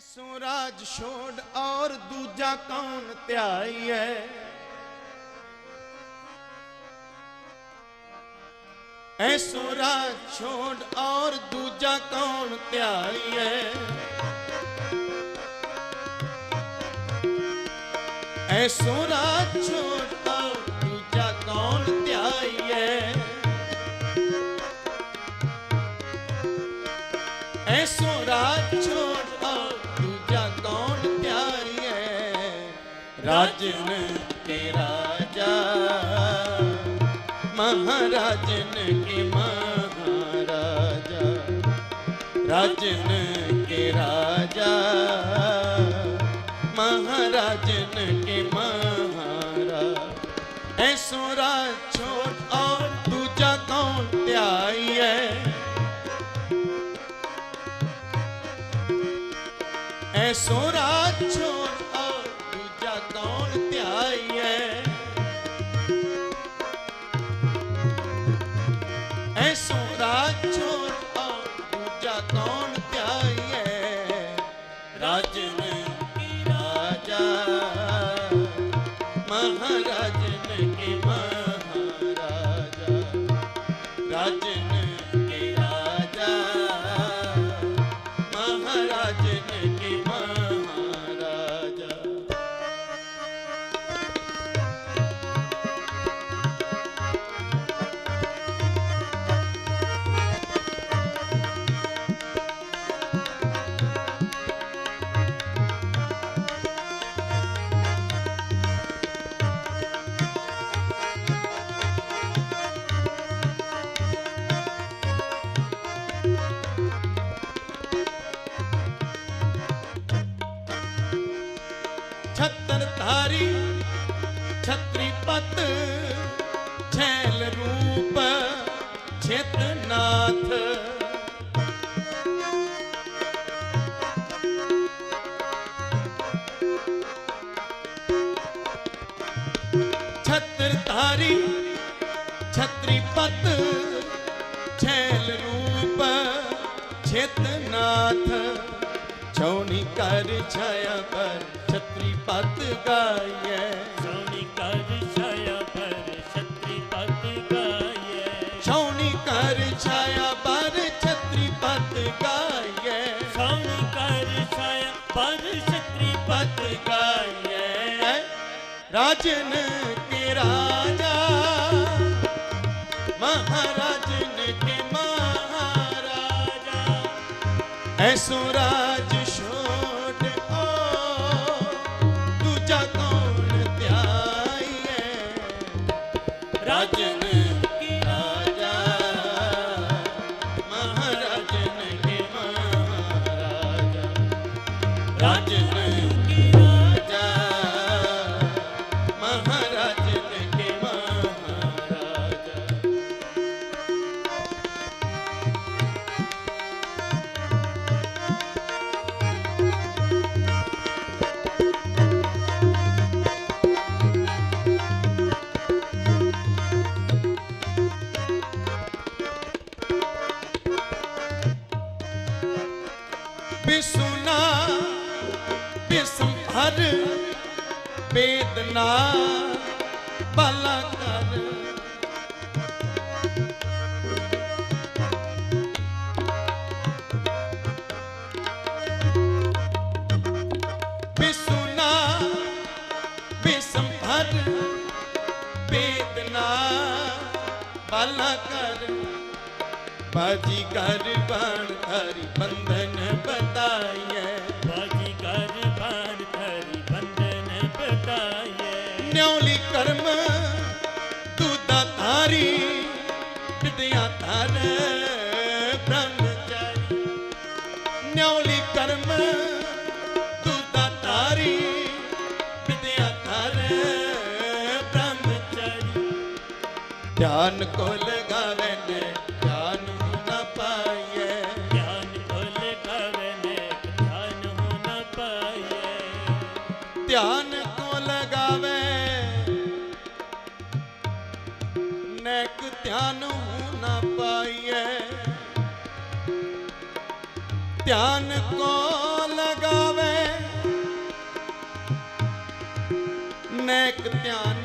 ਐਸੋ ਰਾਜ ਛੋੜ ਔਰ ਦੂਜਾ ਕੌਣ ਧਿਆਈਐ? ਐਸੋ ਰਾਜ ਛੋੜ ਔਰ ਦੂਜਾ ਕੌਣ ਧਿਆਈਐ? ਐਸੋ ਰਾਜ ਛੋੜ ਔਰ ਦੂਜਾ ਕੌਣ ਧਿਆਈਐ? ਐਸੋ ਰਾਜ ਛੋੜ ਰਾਜਨ ਕੇ ਰਾਜਾ। ਮਹਾਰਾਜਨ ਕੇ ਮਹਾਰਾਜਾ। ਰਾਜਨ ਕੇ ਰਾਜਾ। ਮਹਾਰਾਜਨ ਕੇ ਮਹਾਰਾ ਐਸੋ ਰਾਜ ਛੋੜ ਔਰ ਦੂਜਾ ਕੌਣ ਹੈ ਐਸੋ ਰਾਜ ਛੋੜ ਮਹਾਰਾਜਨ ਕੇ ਮਹਾਰਾਜਾ ਛਤਰ ਧਾਰੀ ਛਤਰੀ ਪਤ ਛੈਲ ਰੂਪ ਛੇਤਨਾਥ ਛਤਰ ਧਾਰੀ ਛਤਰੀ ਪਤ ਛੈਲ ਰੂਪ ਛੇਤਨਾਥ ਛੌਣੀ ਕਰ ਛਾਇਆ ਪਰ ਛਤਰੀ ਪਤ ਗਾਇਐ ਸੋਨੀ ਕਰ ਛਾਇਆ ਪਰ ਛਤਰੀ ਪਤ ਗਾਇਐ ਛੌਣੀ ਕਰ ਛਾਇਆ ਪਰ ਛਤਰੀ ਪਤ ਗਾਇਐ ਸੋਨੀ ਕਰ ਛਾਇਆ ਪਰ ਛਤਰੀ ਪਤ ਪਤ ਗਾਇਐ ਰਾਜਨ ਕੇ ਰਾਜਾ ਮਹਾਰਾਜਨ ਕੇ ਮਹਾਰਾਜਾ ਐਸੋ ਬੇਦਨਾ ਭਲਾ ਕਰ। ਬਿਸੁਨਾ ਬਿਸਮ ਬੇਦਨਾ ਭਲਾ ਕਰ। ਬਾਜੀ ਕਰ ਬਾਣ ਧਿਆਨ ਕੋ ਲਗਾਵੇ ਨੇ ਧਿਆਨ ਹੋ ਨਾ ਪਾਈਏ। ਧਿਆਨ ਕੋ ਲਗਾਵੇ ਨੇ ਧਿਆਨ ਹੋ ਨਾ ਪਾਈਏ। ਧਿਆਨ ਕੋ ਲਗਾਵੇ ਨੈਕ ਧਿਆਨ ਹੋ ਨਾ ਪਾਈਏ। ਧਿਆਨ ਕੋ ਲਗਾਵੇ ਨੈਕ ਧਿਆਨ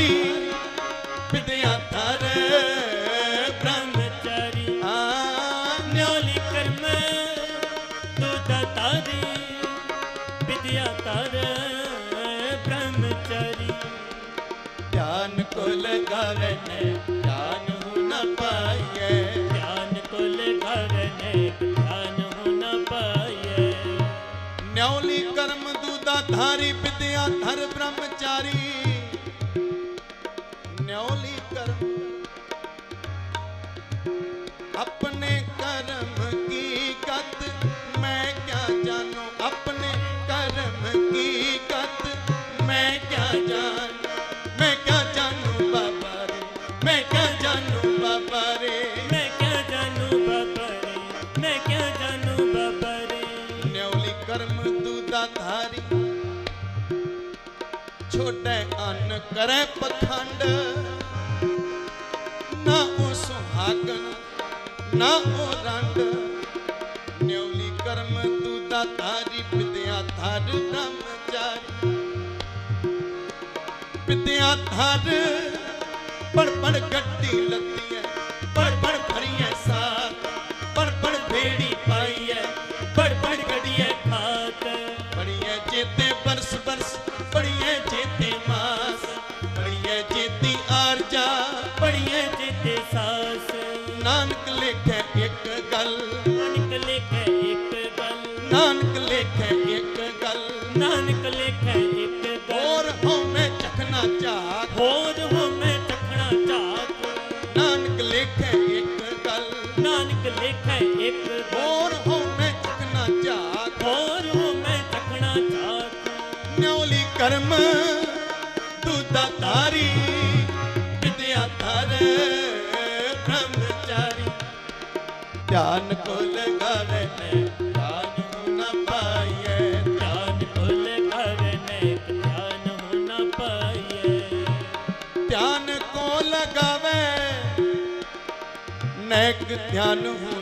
ਚਾਰੀ ਵਿਦਿਆ ਧਰ, ਬ੍ਰਹਮਚਾਰੀ। ਆ ਨਿਉਲੀ ਕਰਮ ਦੁਦ ਤਾਰੀ ਵਿਦਿਆ ਧਰ, ਬ੍ਰਹਮਚਾਰੀ। ਧਿਆਨ ਕੋਲ ਕਰਨੇ ਧਿਆਨ ਹੁ ਨਾ ਪਾਈਏ। ਧਿਆਨ ਕੋਲ ਕਰਨੇ ਧਿਆਨ ਹੁ ਨਾ ਪਾਈਏ। ਨਿਉਲੀ ਕਰਮ ਦੁਦਾ ਧਾਰੀ, ਵਿਦਿਆ ਧਰ, ਬ੍ਰਹਮਚਾਰੀ। ਢੋਡੈ ਅੰਨ ਕਰੈ ਪਖੰਡ। ਨਾ ਉਹ ਸੁਹਾਗਣ, ਨਾ ਉਹ ਰੰਡ। ਨਿਉਲੀ ਕਰਮ ਤੂੰ ਦਾਤਾਰੀ ਵਿਦਿਆ ਧਰ ਬ੍ਰਹਮਚਾਰੀ ਵਿਦਿਆ ਧਰ ਪੜ ਪੜ ਗੱਡੀ ਲੱਤੀ ਹੋਰ ਹੋ ਮੈਂ ਚੱਕਣਾ ਝਾਕ। ਹੋਰ ਹੋ ਮੈਂ ਚੱਕਣਾ ਝਾਕ। ਨਿਉਲੀ ਕਰਮ ਦੁਦਾ ਤਾਰੀ ਵਿਦਿਆ ਧਰ ਧਿਆਨ ਕੋ ਲਗਾਵੇ ਨੇ ਧਿਆਨ ਨੂੰ ਨਾ ਧਿਆਨ ਧਿਆਨ ਕੋ ਲਗਾਵੇ ਧਿਆਨ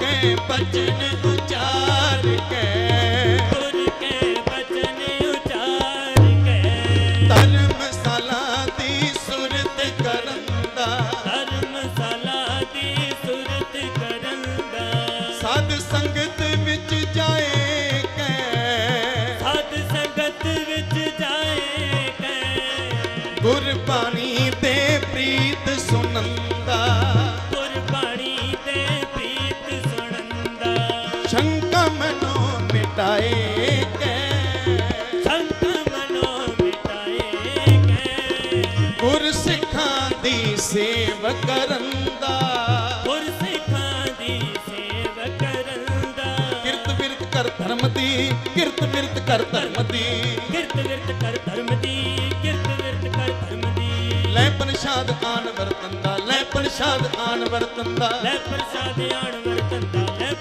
ਤੇ ਬਚਨ ਮਿਟਾਏ ਗੁਰ ਸਿੱਖਾਂ ਦੀ ਸੇਵ ਕਰਨ ਦਾ ਕਿਰਤ ਕਰ ਧਰਮ ਦੀ ਕਿਰਤ ਵਿਰਤ ਕਰ ਧਰਮ ਦੀ। ਕਿਰਤ ਵਿਰਤ ਕਰ ਧਰਮ ਦੀ ਕਿਰਤ ਕਰ ਧਰਮ ਦੀ। ਲੈ ਪ੍ਰਸ਼ਾਦ ਆਨ ਵਰਤਨ ਦਾ ਲੈ ਪ੍ਰਸ਼ਾਦ ਆਨ ਵਰਤਨ ਦਾ। ਲੈ ਪ੍ਰਸ਼ਾਦ ਆਨ ਵਰਤਨ ਦਾ ਲੈ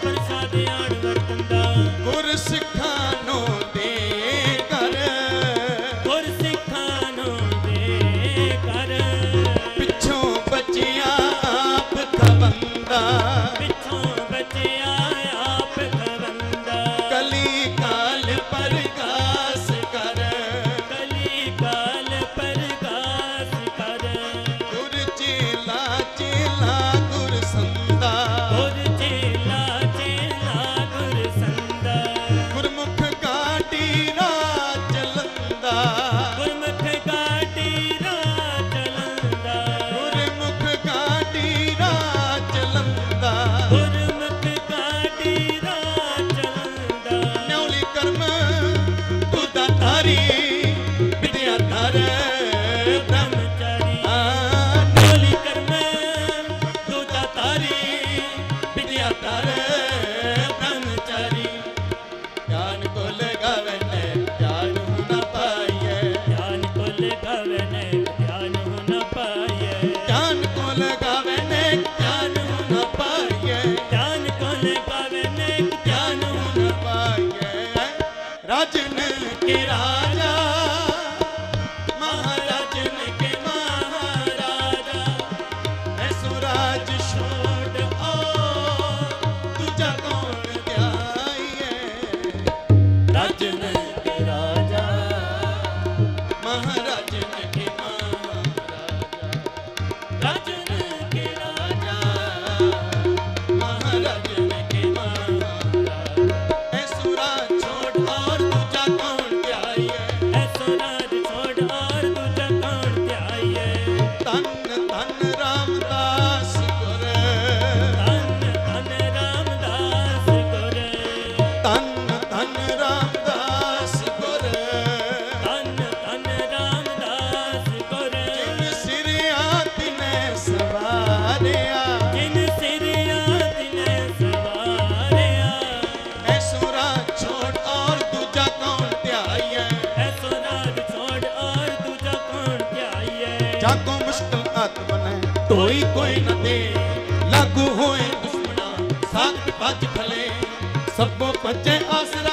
के राजा ਕੋਈ ਕੋਈ ਨਾ ਦੇ। ਲਾਗੂ ਹੋਏ ਦੁਸ਼ਮਣਾ ਸਾਥ ਭੱਜ ਥਲੇ ਸਭੋ ਪੰਜੇ ਆਸਰਾ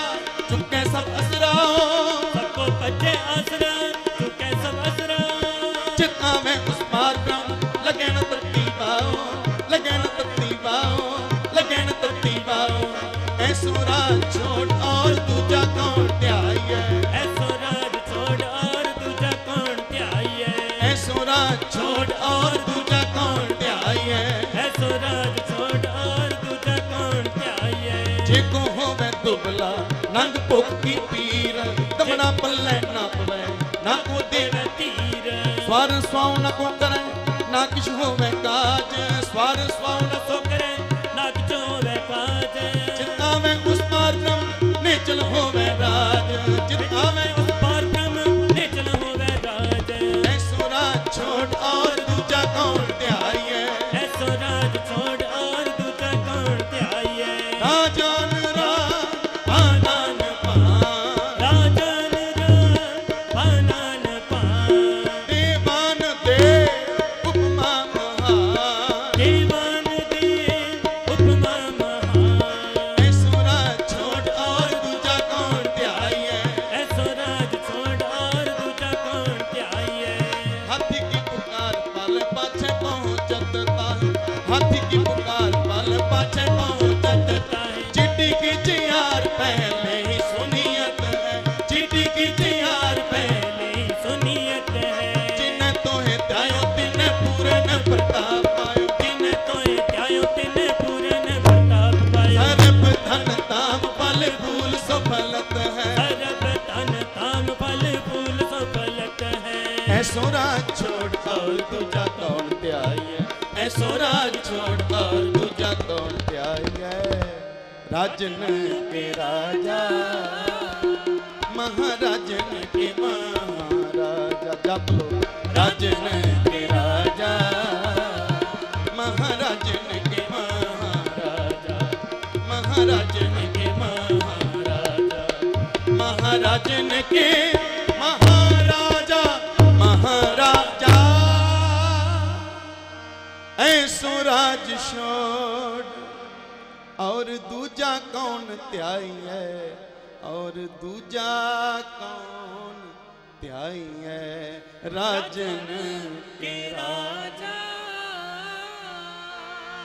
ਜੇ ਹੋਵੇ ਨੰਗ ਭੁੱਖੀ ਪੀਰ, ਦਮਣਾ ਪੱਲੇ ਨਾ ਪਵੇ ਤੀਰ। ਸਵਰ ਸਵਾਉ ਨਾ ਕੋ ਕਰੇ, ਨਾ ਕਿਛ ਹੋਵੇ ਕਾਜ, ਸਵਾਰ ਸਵਾਉ ਐਸੋ ਰਾਜ ਛੋੜ ਔਰ ਦੂਜਾ ਕੌਣ ਧਿਆਈਐ? ਐਸੋ ਰਾਜ ਛੋੜ ਔਰ ਦੂਜਾ ਕੌਣ ਧਿਆਈਐ? ਰਾਜਨ ਕੇ ਰਾਜਾ ਮਹਾਰਾਜਨ ਕੇ ਮਹਾਰਾਜਾ। ਜਪ ਲੋ ਰਾਜਨ ਕੇ ਰਾਜਾ ਮਹਾਰਾਜਨ ਕੇ ਮਹਾਰਾਜਾ। ਮਹਾਰਾਜਨ ਕੇ ਮਹਾਰਾਜਾ ਮਹਾਰਾਜਨ ਕੇ सूरज छोड़। और दूजा कौन त्याई है? और दूजा कौन त्याई है? राजन के राजा।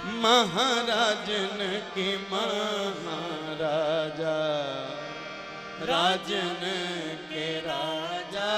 महाराजन के महाराजा। राजन के राजा।